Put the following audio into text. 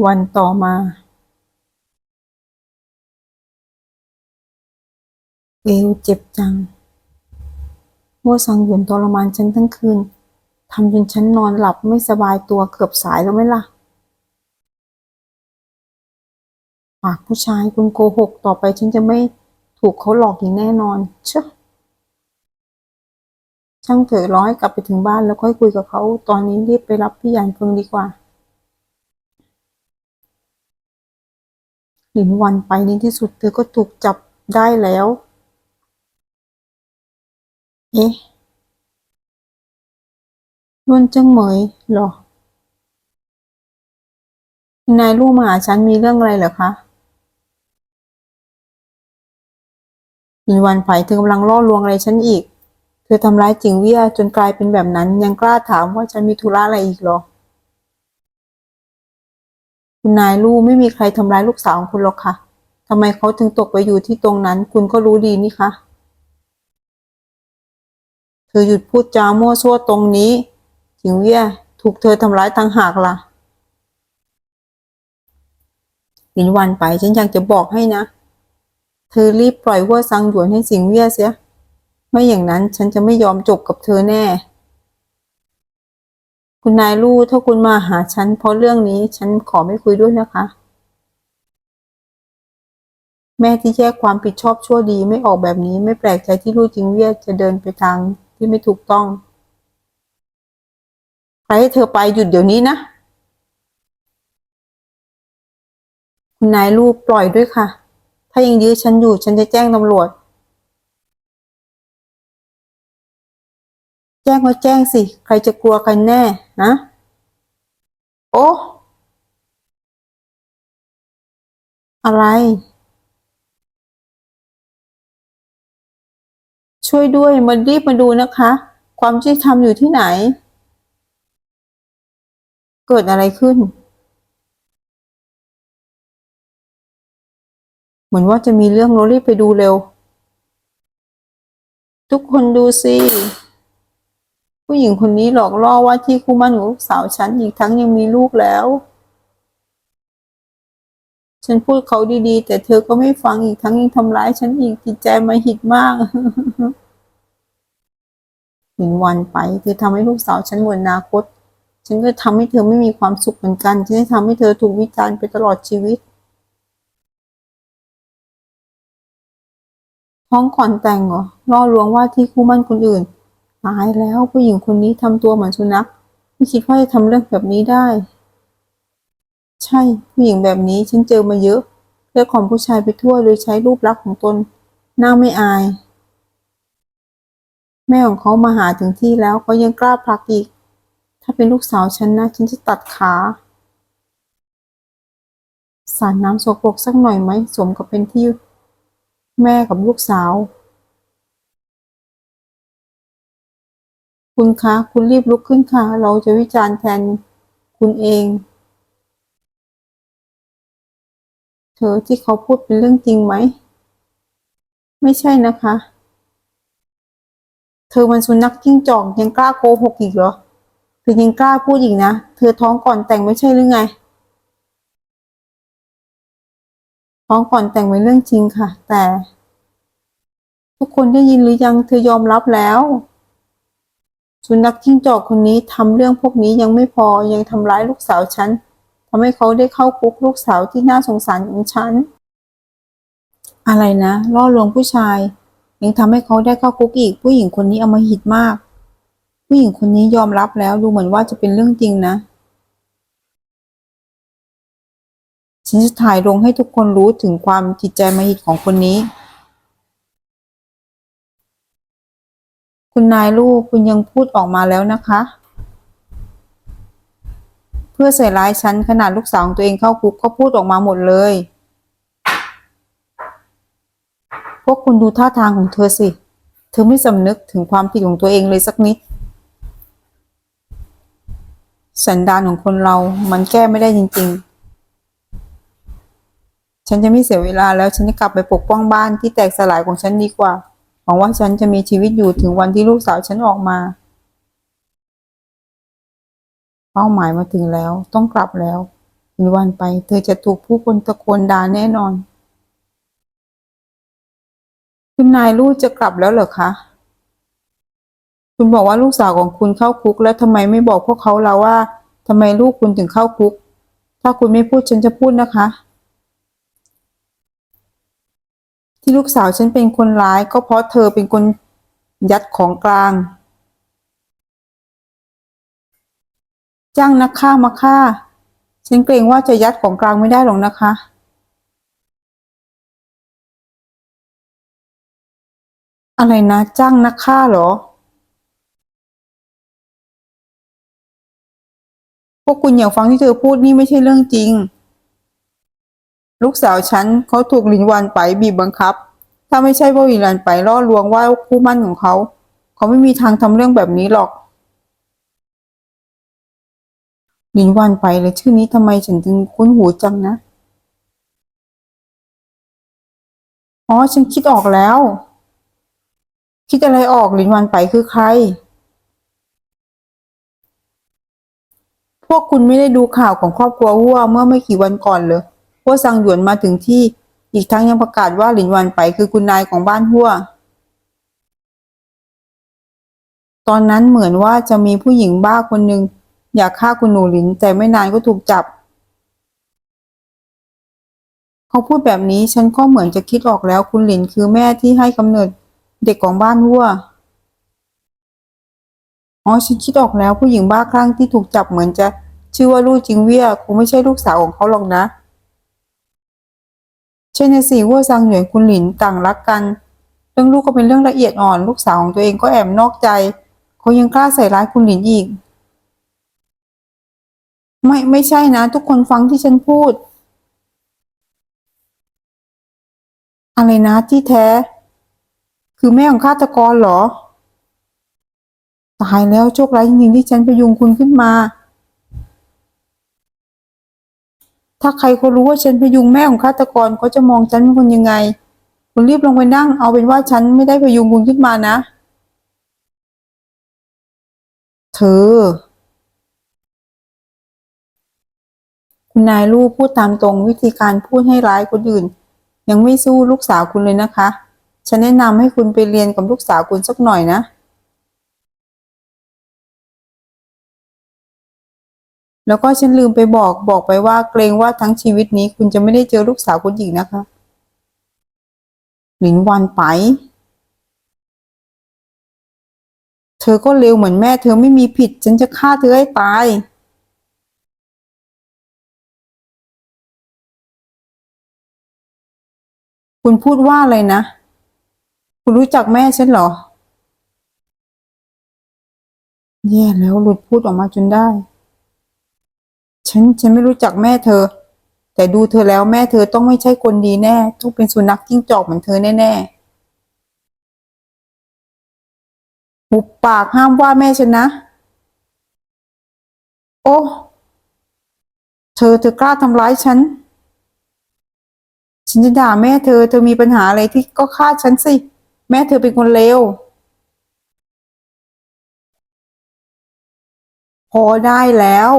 วันต่อมาเอวเจ็บจังว่าสังหยวนทรมานฉันทั้งคืน ทำจนฉันนอนหลับไม่สบายตัวเกือบสายแล้วไหมล่ะ ปากผู้ชายคุณโกหกต่อไปฉันจะไม่ถูกเขาหลอกอย่างแน่นอน เชื่อช่างเถอะร้อยกลับไปถึงบ้านแล้วค่อยคุยกับเขา ตอนนี้รีบไปรับพี่หยานเฟิงดีกว่า หลินวันไปในที่สุดเธอก็ถูกจับได้แล้ว เอ๊ะนวลจังเหมยเหรอนายลูกมาหาฉันมีเรื่องอะไรเหรอคะหลินวันไผ่เธอกำลังล่อลวงอะไรฉันอีก เธอทำร้ายจิงเวียจนกลายเป็นแบบนั้น ยังกล้าถามว่าฉันมีธุระอะไรอีกเหรอ คุณนายลูกไม่มีใครทำร้ายลูกสาวของคุณหรอกค่ะทำไมเขาถึงตกไปอยู่ที่ตรงนั้น คุณก็รู้ดีนี่คะเธอหยุดพูดจามั่วซั่วตรงนี้จิงเวียถูกเธอทำร้ายต่างหากล่ะหลินวันไปฉันอยากจะบอกให้นะ เธอรีบปล่อยหัวซังหยวนให้สิงเวียเสีย ไม่อย่างนั้นฉันจะไม่ยอมจบกับเธอแน่ คุณนายลู่ถ้าคุณมาหาฉันเพราะเรื่องนี้ ฉันขอไม่คุยด้วยนะคะ แม่ที่แยกความผิดชอบชั่วดีไม่ออกแบบนี้ไม่แปลกใจที่ลู่จิงเวียจะเดินไปทางที่ไม่ถูกต้องใครให้เธอไปหยุดเดี๋ยวนี้นะคุณนายลูกปล่อยด้วยค่ะ ถ้ายังยื้อฉันอยู่ฉันจะแจ้งตำรวจ แจ้งก็แจ้งสิ ใครจะกลัวกันแน่นะ โอ้อะไร ช่วยด้วยมารีบมาดูนะคะ ความยุติธรรมอยู่ที่ไหน เกิดอะไรขึ้น เหมือนว่าจะมีเรื่องเรารีบไปดูเร็ว ทุกคนดูสิ ผู้หญิงคนนี้หลอกล่อว่าที่คู่มั่นของลูกสาวฉันอีกทั้งยังมีลูกแล้ว ฉันพูดเขาดีๆ แต่เธอก็ไม่ฟังอีกทั้งยังทำร้ายฉันอีกจิตใจมาหิดมากหนึ่งวันไปเธอทำให้ลูกสาวฉันหมดอนาคต ฉันก็ทำให้เธอไม่มีความสุขเหมือนกันฉันจะทำให้เธอถูกวิจารณ์ไปตลอดชีวิตท้องก่อนแต่งเหรอล่อลวงว่าที่คู่มั่นคนอื่น ตายแล้วผู้หญิงคนนี้ทำตัวเหมือนสุนัขไม่คิดว่าจะทำเรื่องแบบนี้ได้ ใช่ผู้หญิงแบบนี้ฉันเจอมาเยอะเลือกของผู้ชายไปทั่วโดยใช้รูปลักษณ์ของตนหน้าไม่อาย แม่ของเขามาหาถึงที่แล้วเขายังกล้าผลักอีก ถ้าเป็นลูกสาวฉันนะ ฉันจะตัดขาสาดน้ำสกปรกสักหน่อยไหมสมกับเป็นที่แม่กับลูกสาว คุณคะ คุณรีบลุกขึ้นค่ะ เราจะวิจารณ์แทนคุณเอง เธอที่เขาพูดเป็นเรื่องจริงไหม ไม่ใช่นะคะ เธอมันสุนัขจิ้งจอกยังกล้าโกหกอีกเหรอ เธอยังกล้าพูดอีกนะ เธอท้องก่อนแต่งไม่ใช่หรือไง ท้องก่อนแต่งเป็นเรื่องจริงค่ะ แต่ ทุกคนได้ยินหรือยัง เธอยอมรับแล้ว สุนัขจิ้งจอกคนนี้ทำเรื่องพวกนี้ยังไม่พอยังทำร้ายลูกสาวฉันทำให้เขาได้เข้าคุกลูกสาวที่น่าสงสารของฉัน อะไรนะล่อลวงผู้ชาย ยังทำให้เขาได้เข้าคุกอีก ผู้หญิงคนนี้เอามาหิดมาก ผู้หญิงคนนี้ยอมรับแล้วดูเหมือนว่าจะเป็นเรื่องจริงนะฉันจะถ่ายลงให้ทุกคนรู้ถึงความจิตใจมหิดของคนนี้ คุณนายลูกคุณยังพูดออกมาแล้วนะคะ เพื่อใส่ร้ายฉันขนาดลูกสาวของตัวเองเข้าคุกก็พูดออกมาหมดเลย พวกคุณดูท่าทางของเธอสิ เธอไม่สำนึกถึงความผิดของตัวเองเลยสักนิด สันดานของคนเรามันแก้ไม่ได้จริง ๆ ฉันจะไม่เสียเวลาแล้วฉันจะกลับไปปกป้องบ้านที่แตกสลายของฉันดีกว่า หวังว่าฉันจะมีชีวิตอยู่ถึงวันที่ลูกสาวฉันออกมา เป้าหมายมาถึงแล้ว ต้องกลับแล้วถึงหนึ่งวันไป เธอจะถูกผู้คนตะโกนด่าแน่นอน คุณนายลูกจะกลับแล้วเหรอคะ คุณบอกว่าลูกสาวของคุณเข้าคุก แล้วทำไมไม่บอกพวกเขาเราว่าทำไมลูกคุณถึงเข้าคุก ถ้าคุณไม่พูดฉันจะพูดนะคะ ที่ลูกสาวฉันเป็นคนร้ายก็เพราะเธอเป็นคนยัดของกลาง จ้างนักฆ่ามาฆ่า ฉันเกรงว่าจะยัดของกลางไม่ได้หรอกนะคะ อะไรนะ จ้างนักฆ่าเหรอ พวกคุณอย่าฟังที่เธอพูดนี่ไม่ใช่เรื่องจริง ลูกสาวฉันเขาถูกลินวันไปบีบบังคับ ถ้าไม่ใช่ว่าลินวันไปล่อลวงว่าคู่มั่นของเขา เขาไม่มีทางทำเรื่องแบบนี้หรอกลินวันไปเลยชื่อนี้ทำไมฉันถึงคุ้นหูจังนะอ๋อฉันคิดออกแล้ว คิดอะไรออกลินวันไปคือใคร พวกคุณไม่ได้ดูข่าวของครอบครัวหัวเมื่อไม่กี่วันก่อนเลย หัวซังหยวนมาถึงที่ อีกทั้งยังประกาศว่าหลินวันไปคือคุณนายของบ้านหัว ตอนนั้นเหมือนว่าจะมีผู้หญิงบ้าคนหนึ่งอยากฆ่าคุณหนูหลินแต่ไม่นานก็ถูกจับ เขาพูดแบบนี้ฉันก็เหมือนจะคิดออกแล้วคุณหลินคือแม่ที่ให้กำเนิดเด็กของบ้านหัวอ๋อฉันคิดออกแล้วผู้หญิงบ้าคลั่งที่ถูกจับเหมือนจะ ชื่อว่าลู่จิงเวียคงไม่ใช่ลูกสาวของเขาหรอกนะ ใช่นะสิว่าซังหยวนคุณหลินต่างรักกัน เรื่องลูกก็เป็นเรื่องละเอียดอ่อน ลูกสาวของตัวเองก็แอบนอกใจเขายังกล้าใส่ร้ายคุณหลินอีก ไม่ไม่ใช่นะ ทุกคนฟังที่ฉันพูด อะไรนะที่แท้ คือแม่ของฆาตกรเหรอ ตายแล้วโชคร้ายจริงๆที่ฉันพยุงคุณขึ้นมา ถ้าใครเขารู้ว่าฉันพยุงแม่ของฆาตกรเขาจะมองฉันเป็นคนยังไง คุณรีบลงไปนั่ง เอาเป็นว่าฉันไม่ได้พยุงคุณขึ้นมานะ เธอ คุณนายลูกพูดตามตรงวิธีการพูดให้ร้ายคนอื่น ยังไม่สู้ลูกสาวคุณเลยนะคะ ฉันแนะนำให้คุณไปเรียนกับลูกสาวคุณสักหน่อยนะ แล้วก็ฉันลืมไปบอกบอกไปว่าเกรงว่าทั้งชีวิตนี้คุณจะไม่ได้เจอลูกสาวคุณอีกนะคะ หลินวันไป เธอก็เร็วเหมือนแม่ เธอไม่มีผิด ฉันจะฆ่าเธอให้ตาย คุณพูดว่าอะไรนะ คุณรู้จักแม่ฉันเหรอ แย่แล้วหลุดพูดออกมาจนได้ ฉันฉันไม่รู้จักแม่เธอ แต่ดูเธอแล้วแม่เธอต้องไม่ใช่คนดีแน่ ต้องเป็นสุนัขจิ้งจอกเหมือนเธอแน่ๆหุบปากห้ามว่าแม่ฉันนะ โอ้เธอเธอกล้าทำร้ายฉัน ฉันจะด่าแม่เธอ เธอมีปัญหาอะไรที่ก็ฆ่าฉันสิ แม่เธอเป็นคนเลวพอได้แล้ว